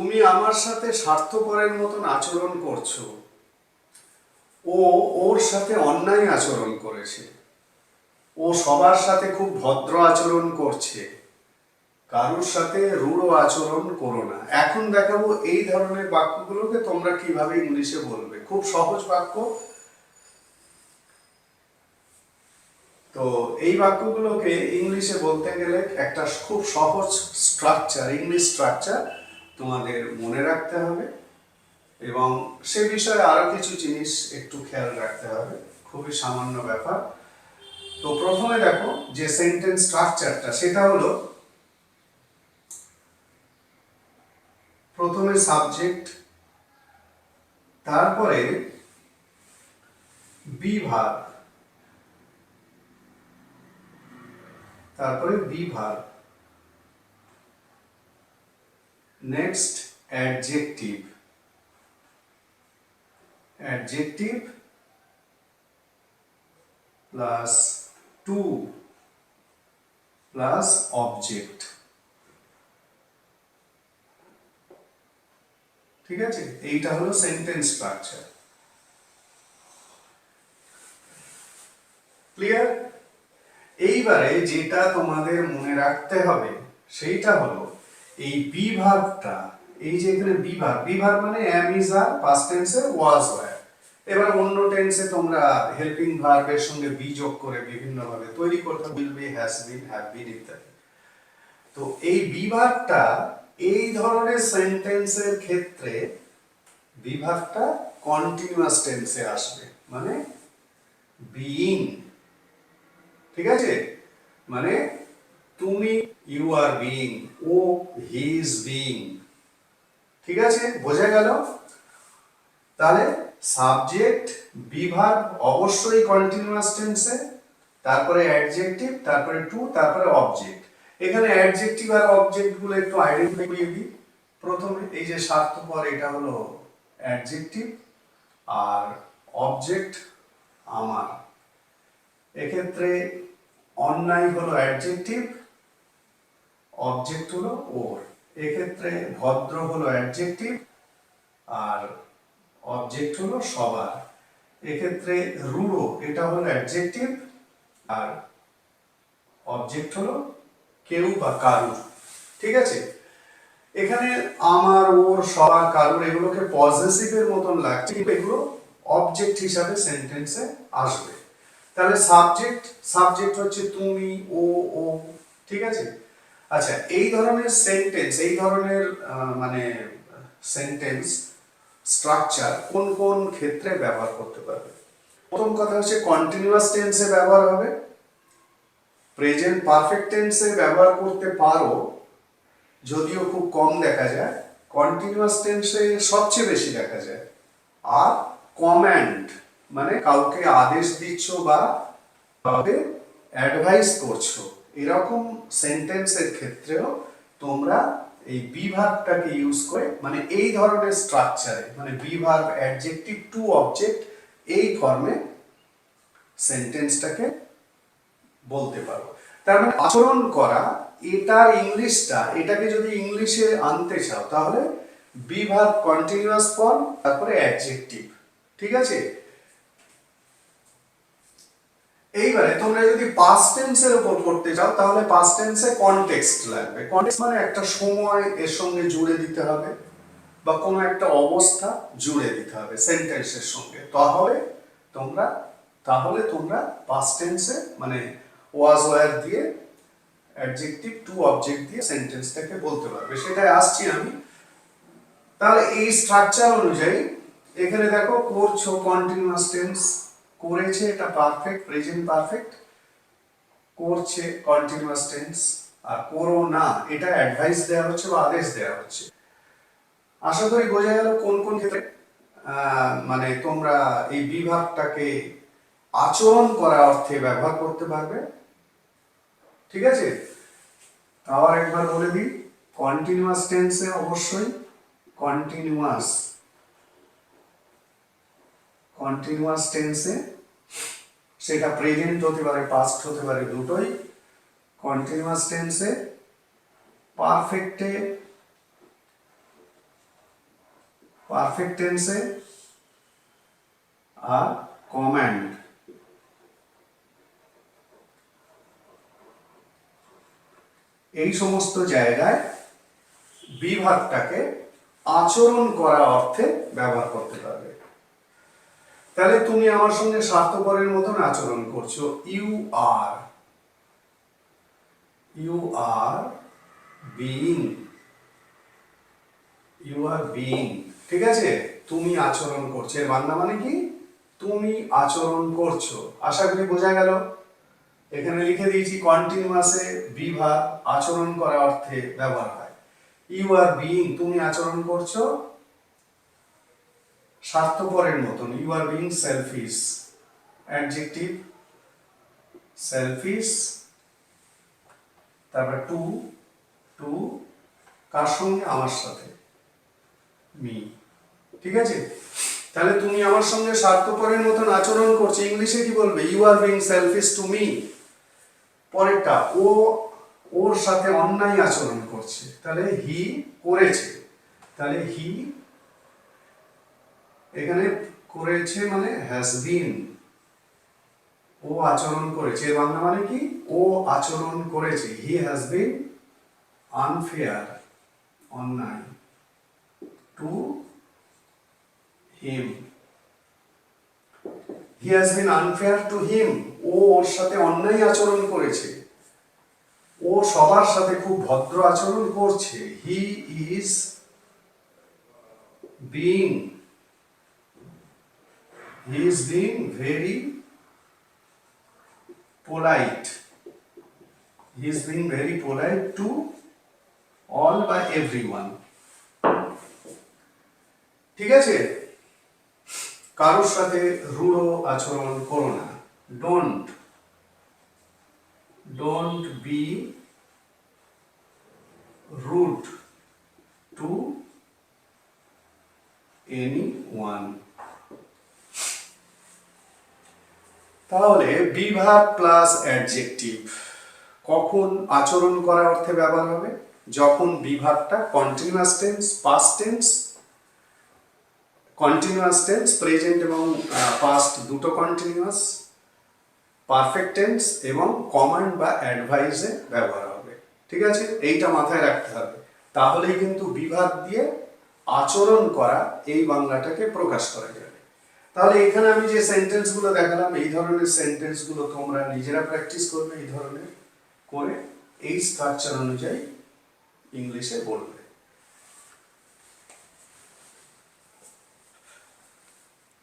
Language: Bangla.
তুমি আমার সাথে স্বার্থপরের মতন আচরণ করছ। ও ওর সাথে অন্যায় আচরণ করেছে। ও সবার সাথে খুব ভদ্র আচরণ করছে। কারোর সাথে রূঢ় আচরণ করো না। এখন দেখাবো এই ধরনের বাক্যগুলোকে তোমরা কীভাবে ইংলিশে বলবে। খুব সহজ বাক্য। তো এই বাক্যগুলোকে ইংলিশে বলতে গেলে একটা খুব সহজ স্ট্রাকচার ইংলিশ স্ট্রাকচার তোমাদের মনে রাখতে হবে এবং সে বিষয়ে আরও কিছু জিনিস একটু খেয়াল রাখতে হবে। খুবই সামান্য ব্যাপার। তো প্রথমে দেখো যে সেন্টেন্স স্ট্রাকচারটা সেটা হলো প্রথমে সাবজেক্ট তারপরে বিভাগ তারপরে বিভাগ next adjective adjective plus to plus object ঠিক আছে? এইটা হলো সেন্টেন্স স্ট্রাকচার ক্লিয়ার এইবারে যেটা তোমাদের মনে রাখতে হবে, সেইটা হলো এই বিভাগটা, এই যে এখানে বিভাগ বিভাগ মানে এম ইজ আর পাস্ট টেন্সে ওয়াজ ওয়্যার এবার অন্য টেন্সে তোমরা হেল্পিং ভার্বের সঙ্গে বি যোগ করে বিভিন্ন ভাবে তৈরি করতে will be has been have been ইত্যাদি। তো এই বিভাগটা, এই ধরনের সেন্টেন্সের ক্ষেত্রে বিভাগটা কন্টিনিউয়াস টেন্সে আসবে। মানে বিইং ঠিক আছে? মানে তুমি ইউ আর বিং ও হি ইজ বিইং ঠিক আছে? বোঝা গেল? তাহলে সাবজেক্ট বিভাগ অবশ্যই কন্টিনিউয়াস টেন্সে তারপরে অ্যাডজেক্টিভ তারপরে টু তারপরে অবজেক্ট এখানে অ্যাডজেক্টিভ আর অবজেক্টগুলো একটু আইডেন্টিফাই করিয়ে দিই। প্রথমে এই যে স্বার্থপর, এটা হলো অ্যাডজেক্টিভ আর অবজেক্ট আমার। এক্ষেত্রে অন্যায় হলো অ্যাডজেক্টিভ অবজেক্ট হলো ওর এক্ষেত্রে ভদ্র হলো অ্যাডজেক্টিভ আর অবজেক্ট হলো সবার। এক্ষেত্রে রুড়ো এটা হলো অ্যাডজেক্টিভ আর অবজেক্ট হলো কেউ বা কারুর। ঠিক আছে? এখানে আমার, ওর, সবার, কারুর এগুলোকে পজিটিভের মতন লাগছে এগুলো অবজেক্ট হিসাবে সেন্টেন্সে আসবে। তাহলে সাবজেক্ট সাবজেক্ট হচ্ছে তুমি, ও ও, ঠিক আছে? আচ্ছা এই ধরনের সেন্টেন্স এই ধরনের মানে সেন্টেন্স স্ট্রাকচার কোন কোন ক্ষেত্রে ব্যবহার করতে পারবে? প্রথম কথা হচ্ছে কন্টিনিউয়াস টেন্সে ব্যবহার হবে। প্রেজেন্ট পারফেক্ট টেন্সে ব্যবহার করতে পারো, যদিও খুব কম দেখা যায়। কন্টিনিউয়াস টেন্সে সবচেয়ে বেশি দেখা যায়। আর কমান্ড মানে কাউকে আদেশ দিচ্ছ বা অ্যাডভাইস করছ। এরকম সেন্টেন্সের ক্ষেত্রেও তোমরা এই বিভাগটাকে ইউজ করে মানে এই ধরনের স্ট্রাকচারে মানে বিভাগ অ্যাডজেক্টিভ টু অবজেক্ট এই ফর্মে সেন্টেন্সটাকে বলতে পারো। তার মানে আচরণ করা, এটা ইংলিশটা, এটাকে যদি ইংলিশে আনতে চাও, তাহলে বিভাগ কন্টিনিউয়াস ফর্ম তারপরে অ্যাডজেক্টিভ ঠিক আছে? এইবারে তোমরা যদি পাস্ট টেন্সের উপর করতে চাও তাহলে পাস্ট টেন্সে কনটেক্সট লাগবে। কনটেক্সট মানে একটা সময়, এর সঙ্গে জুড়ে দিতে হবে বা কোনো একটা অবস্থা জুড়ে দিতে হবে সেন্টেন্সের সঙ্গে। তাহলে তোমরা তাহলে তোমরা পাস্ট টেন্সে মানে ওয়াজ ওয়ার দিয়ে অ্যাডজেক্টিভ টু অবজেক্ট দিয়ে সেন্টেন্সটাকে বলতে পারবে। সেটাই আসছি আমি। তাহলে এই স্ট্রাকচার অনুযায়ী, এখানে দেখো করছ কন্টিনিউয়াস টেন্স করেছে এটা পারফেক্ট প্রেজেন্ট পারফেক্ট করছে কন্টিনিউয়াস টেন্স আর করো না, এটা অ্যাডভাইস দেওয়া হচ্ছে বা আদেশ দেওয়া হচ্ছে। আশা করি বোঝা গেল কোন কোন ক্ষেত্রে মানে তোমরা এই বিভাগটাকে আচরণ করা অর্থে ব্যবহার করতে পারবে। ঠিক আছে? আবার একবার বলে দিই কন্টিনিউয়াস টেন্সে অবশ্যই কন্টিনিউয়াস কন্টিনিউয়াস টেন্সে সেটা প্রেজেন্ট হতে পারে পাস্ট হতে পারে দুটোই। কন্টিনিউয়াস টেন্সে পারফেক্টে পারফেক্ট টেন্সে আর কমান্ড এই সমস্ত জায়গায় বিভাগটাকে আচরণ করা অর্থে ব্যবহার করতে পারবে। তাহলে তুমি আমার সঙ্গে স্বার্থপরের মতন আচরণ করছ। You are you are being you are being ঠিক আছে? তুমি আচরণ করছ। এর বাংলা মানে কি? তুমি আচরণ করছ। আশা করি বোঝা গেল। এখানে লিখে দিয়েছি কন্টিনিউয়াসে বিভাগ আচরণ করা অর্থে ব্যবহার হয়। ইউ আর বিইং তুমি আচরণ করছ। স্বার্থপরের মতন। You are being selfish adjective selfish তারপর টু টু কার সঙ্গে? আমার সাথে। মি ঠিক আছে? তাহলে তুমি আমার সঙ্গে স্বার্থপরের মতন আচরণ করছ। ইংলিশে কি বলবে? You are being selfish to me পরেরটা, ও, ওর সাথে অন্যায় আচরণ করছে। তাহলে হি করেছে। তাহলে হি এখানে করেছে মানে হ্যাজ বিন ও আচরণ করেছে। এর বাংলা মানে কি? ও আচরণ করেছে। হি হ্যাজ বিন আনফেয়ার অন্যায় to him he has been unfair to him ও ওর সাথে অন্যায় আচরণ করেছে। ও সবার সাথে খুব ভদ্র আচরণ করছে। He is being he is being very polite. He is being very polite to all by everyone. ঠিক আছে কারোর সাথে রূঢ় আচরণ করো না don't don't be rude to anyone তাহলে বিভাগ প্লাস অ্যাডজেক্টিভ কখন আচরণ করার অর্থে ব্যবহার হবে? যখন বিভাগটা continuous tense past tense continuous tense present এবং পাস্ট দুটো কন্টিনিউয়াস পারফেক্ট টেন্স এবং কমান্ড বা অ্যাডভাইসে ব্যবহার হবে। ঠিক আছে? এইটা মাথায় রাখতে হবে। তাহলেই কিন্তু বিভাগ দিয়ে আচরণ করা এই বাংলাটাকে প্রকাশ করা যাবে তাহলে এখানে আমি যে সেন্টেন্সগুলো দেখালাম, এই ধরনের সেন্টেন্সগুলো তোমরা নিজেরা প্র্যাকটিস করবে এই ধরনের করে, এই স্ট্রাকচার অনুযায়ী ইংলিশে বলবে।